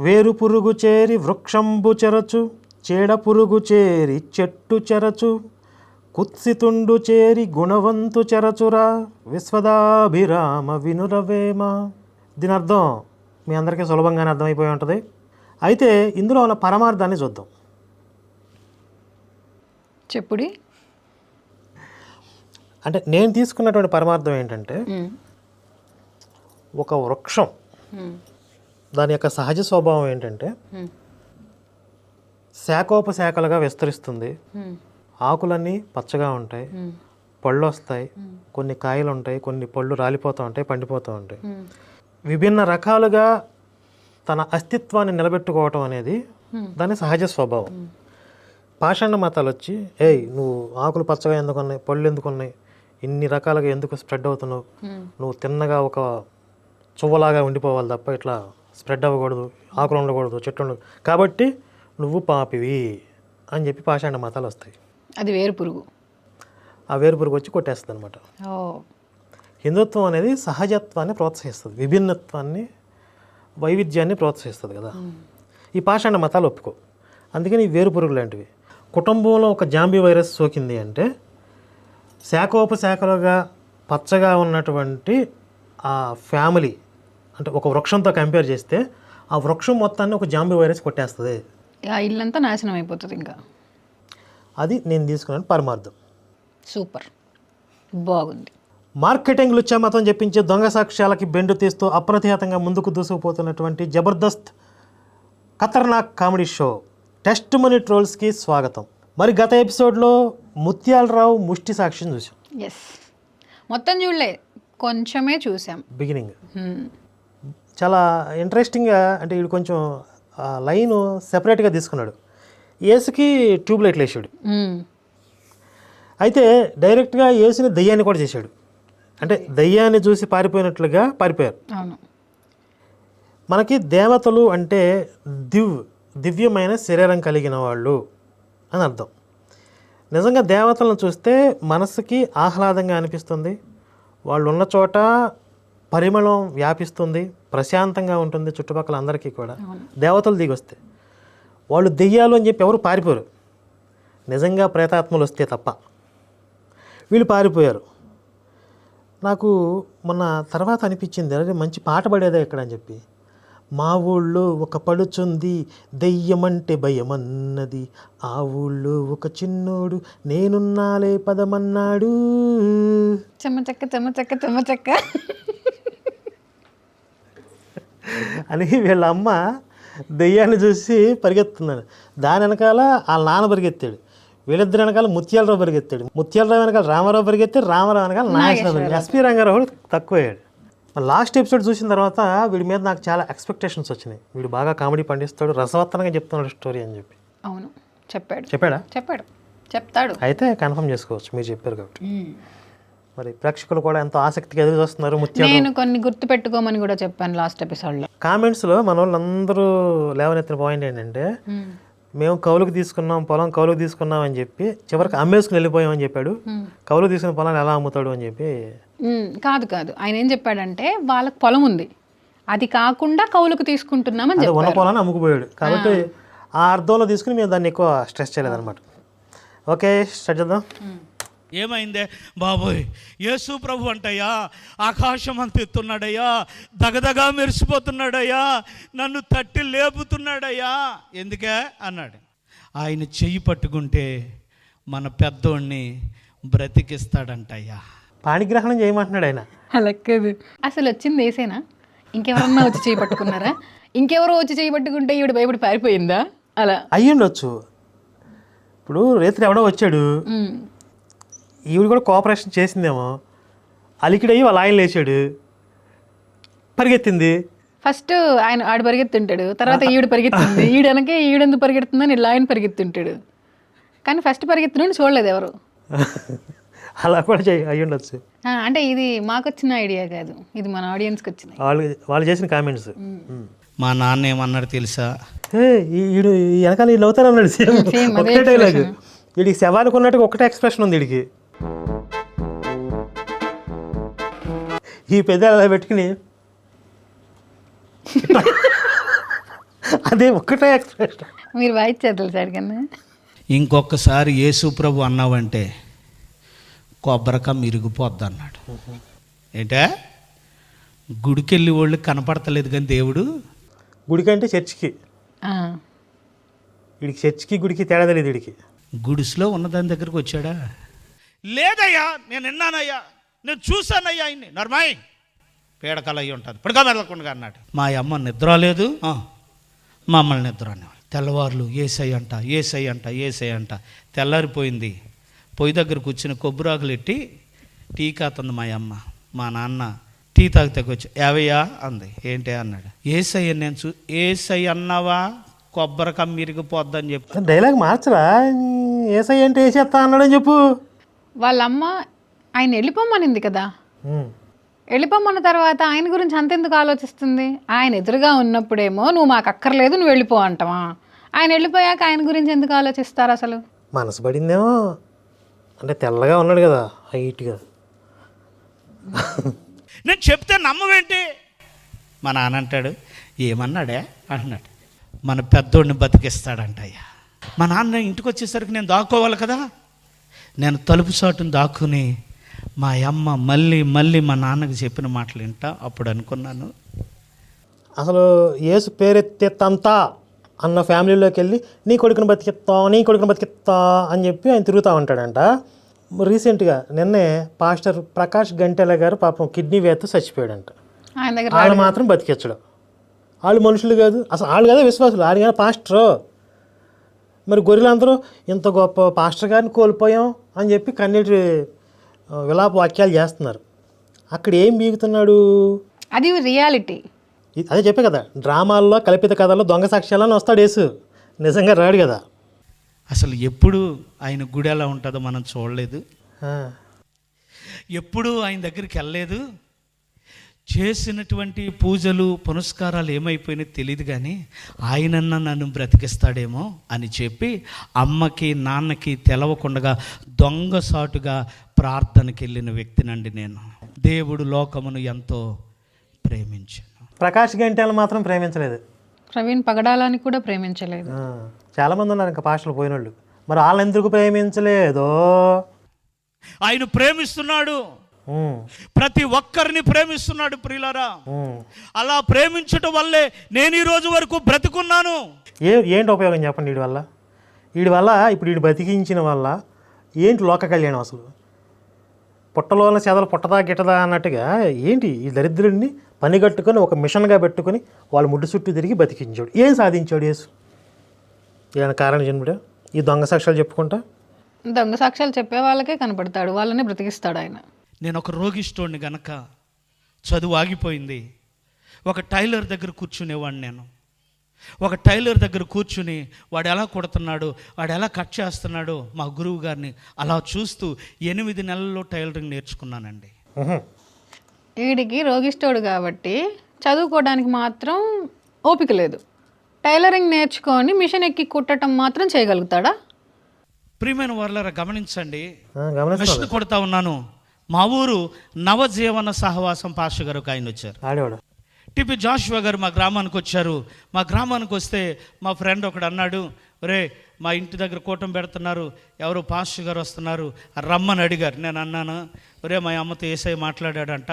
వేరు పురుగు చేరి వృక్షంబు చెరచు చీడ పురుగు చేరి చెట్టు చెరచు కుత్సితుండు చేరి గుణవంతు చెరచురా విశ్వదాభిరామ వినురవేమ. దీని అర్థం మీ అందరికీ సులభంగానే అర్థమైపోయి ఉంటుంది. అయితే ఇందులో ఉన్న పరమార్థాన్ని చూద్దాం. చెప్పుడి. అంటే నేను తీసుకున్నటువంటి పరమార్థం ఏంటంటే. ఒక వృక్షం. దాని యొక్క సహజ స్వభావం ఏంటంటే. శాఖోపశాఖలుగా విస్తరిస్తుంది. ఆకులన్నీ పచ్చగా ఉంటాయి. పళ్ళు వస్తాయి కొన్ని కాయలు ఉంటాయి కొన్ని పళ్ళు రాలిపోతూ ఉంటాయి పండిపోతూ ఉంటాయి. విభిన్న రకాలుగా తన అస్తిత్వాన్ని నిలబెట్టుకోవటం అనేది దాని సహజ స్వభావం. పాషాణ మతాలు వచ్చి ఏయ్ నువ్వు ఆకులు పచ్చగా ఎందుకు ఉన్నాయి పళ్ళు ఎందుకు ఉన్నాయి ఇన్ని రకాలుగా ఎందుకు స్ప్రెడ్ అవుతున్నావు. నువ్వు తిన్నగా ఒక చువ్వలాగా ఉండిపోవాలి తప్ప ఇట్లా స్ప్రెడ్ అవ్వకూడదు ఆకులు ఉండకూడదు చెట్లు ఉండకూడదు. కాబట్టి నువ్వు పాపివి అని చెప్పి పాషాణ మతాలు వస్తాయి. అది వేరు పురుగు. ఆ వేరు పురుగు వచ్చి కొట్టేస్తుంది అనమాట హిందుత్వం అనేది సహజత్వాన్ని ప్రోత్సహిస్తుంది విభిన్నత్వాన్ని వైవిధ్యాన్ని ప్రోత్సహిస్తుంది కదా. ఈ పాషాణ మతాలు ఒప్పుకో. అందుకని ఈ వేరు పురుగు లాంటివి. కుటుంబంలో ఒక జాంబీ వైరస్ సోకింది అంటే శాఖోపశాఖలుగా పచ్చగా ఉన్నటువంటి ఆ ఫ్యామిలీ అంటే ఒక వృక్షంతో కంపేర్ చేస్తే ఆ వృక్షం మొత్తాన్ని ఒక జాంబీ వైరస్ కొట్టేస్తుంది. ఆ ఇల్లంతా నాశనం అయిపోతుంది ఇంకా. అది నేను తీసుకున్నాను పరమార్థం. సూపర్. బాగుంది. మార్కెటింగ్ లుచ్చామతం చెప్పించే దొంగ సాక్ష్యాలకి బెండు తీస్తూ అప్రతిహతంగా ముందుకు దూసుకుపోతున్నటువంటి Jabardasth Khatarnak comedy show. Test money ట్రోల్స్కి స్వాగతం. మరి గత ఎపిసోడ్లో ముత్యాలరావు ముష్టి సాక్ష్యం చూసాం ఎస్ మొత్తం చూడలే. కొంచెమే చూసాం బిగినింగ్. చాలా ఇంట్రెస్టింగ్గా అంటే వీడు కొంచెం లైన్ సెపరేట్గా తీసుకున్నాడు. ఏసుకి ట్యూబ్ లైట్లు వేసాడు. అయితే డైరెక్ట్గా ఏసుని దయ్యాన్ని కూడా చేశాడు. అంటే దయ్యాన్ని చూసి పారిపోయినట్లుగా పారిపోయారు. మనకి దేవతలు అంటే దివ్ దివ్యమైన శరీరం కలిగిన వాళ్ళు అని అర్థం. నిజంగా దేవతలను చూస్తే మనసుకి ఆహ్లాదంగా అనిపిస్తుంది. వాళ్ళు ఉన్న చోట పరిమళం వ్యాపిస్తుంది ప్రశాంతంగా ఉంటుంది చుట్టుపక్కల అందరికీ కూడా. దేవతలు దిగి వస్తే వాళ్ళు దెయ్యాలు అని చెప్పి ఎవరు పారిపోరు. నిజంగా ప్రేతాత్మలు వస్తే తప్ప. వీళ్ళు పారిపోయారు. నాకు మొన్న తర్వాత అనిపించింది అరే మంచి పాట పడేదే ఇక్కడ అని చెప్పి. మా ఊళ్ళో ఒక పడుచుంది దెయ్యమంటే భయమన్నది. ఆ ఊళ్ళో ఒక చిన్నోడు నేనున్నాలే పదమన్నాడు. చెమ్మ చెక్క చెమ్మ చెక్క చెమ్మ చెక్క అని వీళ్ళ అమ్మ దెయ్యాన్ని చూసి పరిగెత్తున్నాడు దాని వెనకాల వాళ్ళ నాన్న పరిగెత్తాడు. వీళ్ళిద్దరు వెనకాల ముత్యాలరావు పరిగెత్తాడు. ముత్యాలరావు వెనకాల రామారావు పరిగెత్తాడు. రామారావు వెనకాల నాగేశ్వరరావు ఎస్పీ రంగారావు కూడా తక్కువ అయ్యాడు లాస్ట్ ఎపిసోడ్ చూసిన తర్వాత వీడి మీద నాకు చాలా ఎక్స్పెక్టేషన్స్ వచ్చినాయి. వీడు బాగా కామెడీ పండిస్తాడు. రసవత్తరంగా చెప్తున్నాడు స్టోరీ అని చెప్పి. అవును. చెప్పాడు. చెప్పాడా? చెప్పాడు. చెప్తాడు. అయితే కన్ఫర్మ్ చేసుకోవచ్చు. మీరు చెప్పారు కాబట్టి. మరి ప్రేక్షకులు కూడా ఎంతో ఆసక్తిగా ఎదురు చూస్తున్నారు నేను కొన్ని గుర్తు పెట్టుకోమని కూడా చెప్పాను లాస్ట్ ఎపిసోడ్లో. కామెంట్స్లో మన వాళ్ళందరూ లేవనెత్తిన పాయింట్ ఏంటంటే మేము కౌలుకు తీసుకున్నాం పొలం కౌలుకు తీసుకున్నాం అని చెప్పి చివరికి అమ్మేసుకుని వెళ్ళిపోయామని చెప్పాడు. కౌలుకు తీసుకున్న పొలాన్ని ఎలా అమ్ముతాడు అని చెప్పి. కాదు కాదు. ఆయన ఏం చెప్పాడంటే వాళ్ళకి పొలం ఉంది. అది కాకుండా కౌలుకు తీసుకుంటున్నామని అది చెప్పాడు ఉన్న పొలాన్ని అమ్ముకుపోయాడు. కాబట్టి ఆ. అర్థంలో తీసుకుని మేము దాన్ని ఎక్కువ స్ట్రెస్ చేయలేదన్నమాట. ఓకే స్టార్ట్ చేద్దాం. ఏమైందే? బాబోయ్ యేసు ప్రభు అంటయ్యా ఆకాశం అంత ఎత్తున్నాడయ్యా దగదగా మెరిసిపోతున్నాడయ్యా నన్ను తట్టి లేపుతున్నాడయ్యా. ఎందుకే? అన్నాడు. ఆయన చెయ్యి పట్టుకుంటే మన పెద్దోడిని బ్రతికిస్తాడంటయ్యా. పాణిగ్రహణం చేయమంటున్నాడు ఆయన. అలా కాదు. అసలు వచ్చింది వేసేనా ఇంకెవరన్నా వచ్చి చేయి పట్టుకున్నారా? ఇంకెవరో వచ్చి చేయి పట్టుకుంటే ఈవిడ భయపడి పారిపోయిందా? అలా. అయ్యుండొచ్చు. ఇప్పుడు రేత్రి ఎవడో వచ్చాడు. ఈవిడ కూడా కోఆపరేషన్ చేసిందేమో. అలికిడయ్యి వాళ్ళ ఆయన లేచాడు. పరిగెత్తింది. ఫస్ట్ ఆయన ఆడు పరిగెత్తుంటాడు. తర్వాత ఈవిడ పరిగెత్తుంది. ఈవిడ వెనకే ఈవిడెందుకు పరిగెడుతుందని ఇలా ఆయన పరిగెత్తుంటాడు. కానీ ఫస్ట్ పరిగెత్తున్నాడు చూడలేదు ఎవరు. అలా కూడా చేయి అయ్యుండొచ్చు ఆ, అంటే ఇది మాకు వచ్చిన ఐడియా కాదు. ఇది మన ఆడియన్స్కి వచ్చిన వాళ్ళు వాళ్ళు చేసిన కామెంట్స్. మా నాన్న ఏమన్నాడు తెలుసా? ఏ ఈ- ఈడు ఈ వెనకాల వీళ్ళు అవుతారు అన్నాడు. సేమ్ ఒకటే డైలాగ్ వీడికి శవానికి ఉన్నట్టుగా ఒకటే ఎక్స్ప్రెషన్ ఉంది వీడికి. ఈ పెద్ద అలా పెట్టుకుని. అదే ఒక్కటే ఎక్స్ప్రెషన్ మీరు వాయిచ్చారు తెలుసా కన్నా ఇంకొకసారి యేసు ప్రభు అన్నావంటే కొబ్బరికాయ మిరిగిపోద్ది అన్నాడు ఏంటే? గుడికెళ్ళి వాళ్ళు కనపడతలేదు కానీ దేవుడు. గుడికంటే చర్చికి. ఆ. వీడికి చర్చికి గుడికి తేడా తెలియదు వీడికి గుడిసెలో ఉన్నదాని దగ్గరకు వచ్చాడా? లేదయ్యా నేను విన్నానయ్యా నేను చూశానయ్యా ఆయన్ని. నర్మాయి పీడకలు అయ్యి ఉంటుంది. పడుగా మెదలకుండా అన్నాడు మా అమ్మ నిద్ర లేదు. ఆ, మమ్మల్ని నిద్ర అనేవాళ్ళు తెల్లవారులు ఏసై అంట ఏసై అంట ఏసై అంట. తెల్లారిపోయింది. పొయ్యి దగ్గర కూర్చుని కొబ్బరాకులు ఎట్టి టీ కాతుంది మా అమ్మ. మా నాన్న టీ తాగితే వచ్చి యావయ్యా అంది. ఏంటి? అన్నాడు. ఏసై నేను చూ ఏసై అన్నావా? కొబ్బరికాయ మిరిగిపోద్దని చెప్పి. డైలాగ్ మార్చరా? ఏసై అంటే వేసేస్తా అన్నాడని చెప్పు. వాళ్ళ అమ్మ ఆయన వెళ్ళిపోమనింది కదా. వెళ్ళిపోమన్న తర్వాత ఆయన గురించి అంతెందుకు ఆలోచిస్తుంది? ఆయన ఎదురుగా ఉన్నప్పుడేమో నువ్వు మాకు అక్కర్లేదు నువ్వు వెళ్ళిపో అంటావా? ఆయన వెళ్ళిపోయాక ఆయన గురించి ఎందుకు ఆలోచిస్తారు అసలు? మనసు పడిందేమో. అంటే తెల్లగా ఉన్నాడు కదా హైట్గా. నేను చెప్తే నమ్మవేంటి? మా నాన్న అంటాడు ఏమన్నాడే? అంటున్నాడు మన పెద్దోడిని బతికిస్తాడంట అయ్యా మా నాన్న ఇంటికి వచ్చేసరికి నేను దాక్కోవాలి కదా. నేను తలుపు చాటును దాక్కుని మా అమ్మ మళ్ళీ మళ్ళీ మా నాన్నకి చెప్పిన మాటలు వింటా అప్పుడు అనుకున్నాను. అసలు యేసు పేరెత్తేత్తంతా అన్న ఫ్యామిలీలోకి వెళ్ళి నీ కొడుకుని బతికిస్తా నీ కొడుకుని బతికిస్తా అని చెప్పి ఆయన తిరుగుతూ ఉంటాడంట. రీసెంట్గా నిన్నే పాస్టర్ ప్రకాష్ గంటెల గారు పాపం కిడ్నీ వ్యాధితో చచ్చిపోయాడంట. ఆయన దగ్గర వాళ్ళు మాత్రం బతికించడం. వాళ్ళు మనుషులు కాదు అసలు వాళ్ళు కదా విశ్వాసులు వాళ్ళు కదా పాస్టరు. మరి గొర్రెలందరూ ఇంత గొప్ప పాస్టర్ గారిని కోల్పోయాం అని చెప్పి కన్నీటి విలాప వాక్యాలు చేస్తున్నారు. అక్కడ ఏం బీగుతున్నాడు? అది రియాలిటీ. అదే చెప్పే కదా డ్రామాల్లో కల్పిత కథల్లో దొంగ సాక్ష్యాలని వస్తాడు యేసు. నిజంగా రాడు కదా. అసలు ఎప్పుడు ఆయన గుడి ఎలా ఉంటుందో మనం చూడలేదు. ఆ, ఎప్పుడు ఆయన దగ్గరికి వెళ్ళలేదు. చేసినటువంటి పూజలు పునస్కారాలు ఏమైపోయినాయో తెలియదు కానీ ఆయనన్న నన్ను బ్రతికిస్తాడేమో అని చెప్పి అమ్మకి నాన్నకి తెలవకుండా దొంగసాటుగా ప్రార్థనకి వెళ్ళిన వ్యక్తినండి నేను. దేవుడు లోకమును ఎంతో ప్రేమించాను ప్రకాష్ గంటెలు మాత్రం ప్రేమించలేదు. ప్రవీణ్ పగడాలని కూడా ప్రేమించలేదు. ఆ, చాలామంది ఉన్నారు ఇంకా పాస్టర్లు పోయినోళ్ళు. మరి వాళ్ళని ఎందుకు ప్రేమించలేదో? ఆయన ప్రేమిస్తున్నాడు. ప్రతి ఒక్కరిని ప్రేమిస్తున్నాడు ప్రియులారా. అలా ప్రేమించటం వల్లే నేను ఈ రోజు వరకు బ్రతుకున్నాను. ఏ ఏంటి ఉపయోగం చెప్పండి వీడి వల్ల? వీడి వల్ల ఇప్పుడు వీడు బతికించిన వల్ల ఏంటి లోక కళ్యాణం అసలు? పుట్టలోన చెదలు పుట్టదా గిట్టదా అన్నట్టుగా ఏంటి ఈ దరిద్రుడిని పని కట్టుకొని ఒక మిషన్గా పెట్టుకొని వాళ్ళు ముడ్డు చుట్టూ తిరిగి బతికించాడు. ఏం సాధించాడు యేసు? ఏమైనా కారణ జన్ముడు ఈ దొంగ సాక్ష్యాలు చెప్పుకుంటా? దొంగ సాక్ష్యాలు చెప్పే వాళ్ళకే కనపడతాడు. వాళ్ళని బ్రతికిస్తాడు ఆయన. నేను ఒక రోగిష్టోడిని గనక చదువు ఆగిపోయింది. ఒక టైలర్ దగ్గర కూర్చునేవాడిని నేను. ఒక టైలర్ దగ్గర కూర్చుని వాడు ఎలా కుడుతున్నాడు వాడు ఎలా కట్ చేస్తున్నాడో మా గురువు గారిని అలా చూస్తూ ఎనిమిది నెలల్లో టైలరింగ్ నేర్చుకున్నానండి. వీడికి రోగిష్టోడు కాబట్టి చదువుకోవడానికి మాత్రం ఓపిక లేదు. టైలరింగ్ నేర్చుకొని మిషన్ ఎక్కి కుట్టడం మాత్రం చేయగలుగుతాడా? ప్రియమైన వాళ్ళరా గమనించండి. మిషన్ కొడతా ఉన్నాను. మా ఊరు నవజీవన సహవాసం పాస్టర్ గారు ఒక ఆయన వచ్చారు ఆడేవాడు? టిపి జాషువా గారు మా గ్రామానికి వచ్చారు మా గ్రామానికి వస్తే మా ఫ్రెండ్ ఒకడు అన్నాడు రే మా ఇంటి దగ్గర కూటం పెడుతున్నారు ఎవరు పాస్టర్ గారు వస్తున్నారు రమ్మని అడిగారు. నేను అన్నాను ఒరే మా అమ్మతో ఏసై మాట్లాడాడంట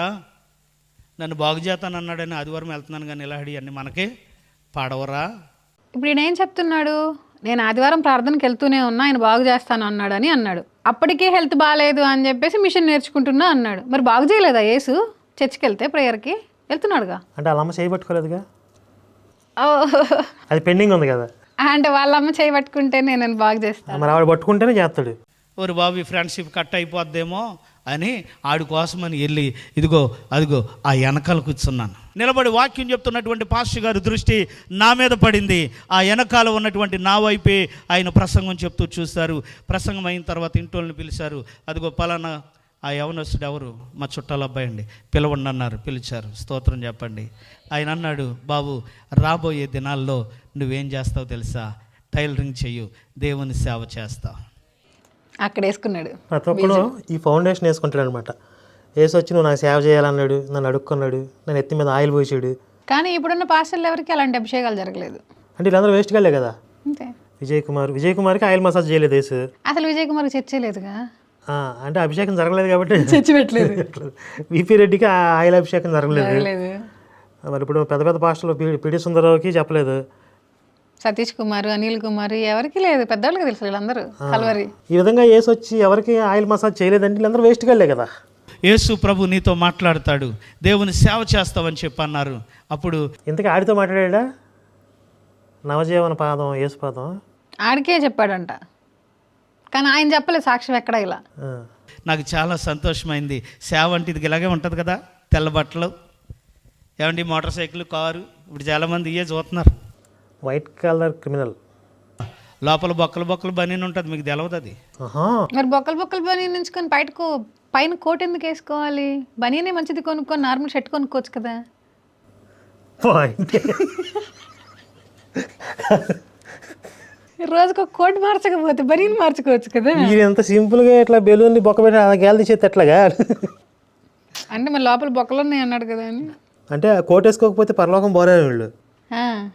నన్ను బాగు చేస్తాను అన్నాడని ఆదివారం వెళ్తున్నాను కానీ ఇలా అడి అన్ని మనకి పాడవరా? ఇప్పుడు ఈయన ఏం చెప్తున్నాడు? నేను ఆదివారం ప్రార్థనకి వెళ్తూనే ఉన్నా ఆయన బాగు చేస్తాను అన్నాడని అన్నాడు. అప్పటికే హెల్త్ బాగాలేదు అని చెప్పేసి మిషన్ నేర్చుకుంటున్నా అన్నాడు. మరి బాగు చేయలేదా యేసు? చర్చికి వెళ్తే ప్రేయర్కి? వెళ్తున్నాడుగా. అంటే వాళ్ళ అమ్మ చేయబట్టుకోలేదుగా అది పెండింగ్ ఉంది కదా. అంటే వాళ్ళ అమ్మ చేయబట్టుకుంటే నేను బాగు చేస్తాను మరి ఆవిడ పట్టుకుంటేనే చేస్తాడు. ఓరి బాబు ఈ ఫ్రెండ్షిప్ కట్ అయిపోద్దేమో? అని ఆడి కోసమని వెళ్ళి ఇదిగో అదిగో ఆ వెనకాల కూర్చున్నాను. నిలబడి వాక్యం చెప్తున్నటువంటి పాస్టర్ గారి దృష్టి నా మీద పడింది. ఆ వెనకాల ఉన్నటువంటి నా వైపే ఆయన ప్రసంగం చెప్తూ చూస్తారు ప్రసంగం అయిన తర్వాత ఇంటోళ్ళని పిలిచారు. అదిగో పలానా ఆ యవనస్తుడు ఎవరు? మా చుట్టాల అబ్బాయి అండి. పిలవండి అన్నారు పిలిచారు. స్తోత్రం చెప్పండి. ఆయన అన్నాడు బాబు రాబోయే దినాల్లో నువ్వేం చేస్తావు తెలుసా? టైలరింగ్ చెయ్యు దేవుని సేవ చేస్తావు అక్కడ వేసుకున్నాడు ప్రతి ఒక్కడు ఈ ఫౌండేషన్ వేసుకుంటాడు అనమాట వేసి వచ్చి నువ్వు నాకు సేవ చేయాలన్నాడు నన్ను అడుక్కున్నాడు నన్ను ఎత్తి మీద ఆయిల్ పోసాడు. కానీ ఇప్పుడున్న పాస్టర్లు ఎవరికి అలాంటి అభిషేకాలు జరగలేదు. అంటే వీళ్ళందరూ వేస్ట్ గాలే కదా? అంతే. విజయ్ కుమార్ విజయ్ కుమార్కి ఆయిల్ మసాజ్ చేయలేదు యేసు. అసలు విజయ్ కుమార్ చర్చే లేదుగా? అంటే అభిషేకం జరగలేదు కాబట్టి. చర్చి పెట్టలేదు. విపి రెడ్డికి ఆ ఆయిల్ అభిషేకం జరగలేదు. లేదు మరి ఇప్పుడు పెద్ద పెద్ద పాస్టర్లు పిడి సుందరరావుకి చెప్పలేదు. సతీష్ కుమార్ అనిల్ కుమార్ ఎవరికి లేదు. పెద్దవాళ్ళకి తెలుసు వీళ్ళందరూ కలవరి. ఈ విధంగా యేసు వచ్చి ఎవరికి ఆయిల్ మసాజ్ చేయలేదంటే వీళ్ళందరూ వేస్ట్ గాలే కదా. యేసు ప్రభు నీతో మాట్లాడతాడు. దేవుని సేవ చేస్తావని చెప్పి అన్నారు అప్పుడు ఇంతకీ ఆడితో మాట్లాడా నవజీవన పాదం యేసు పాదం? ఆడికే చెప్పాడంట. కానీ ఆయన చెప్పలేదు సాక్ష్యం ఎక్కడ ఇలా. నాకు చాలా సంతోషమైంది. సేవ అంటే ఇది ఇలాగే ఉంటుంది కదా తెల్ల బట్టలు. ఏమండి మోటార్ సైకిల్ కారు. ఇప్పుడు చాలామంది ఇవే చూస్తున్నారు. White colour criminal. లోపల బొక్కలు బొక్కలు బనీని ఉంటుంది మీకు తెలవదు అది. మరి బొక్కలు బొక్కలు బనీ నుంచుకొని బయటకు పైన కోట్ ఎందుకు వేసుకోవాలి? బనీనే మంచిది కొనుక్కొని నార్మల్ షర్ట్ కొనుక్కోవచ్చు కదా. రోజుకు కోట్ మార్చకపోతే బనీని మార్చుకోవచ్చు కదా. మీరు ఎంత సింపుల్గా ఇట్లా బెలూన్ని బొక్క పెట్టి ఆ గేల తీసేది ఎట్లాగా? అంటే మరి లోపల బొక్కలు ఉన్నాయి అన్నాడు కదా అని. అంటే కోట్ వేసుకోకపోతే పరలోకం పోరే వీళ్ళు. ఆ,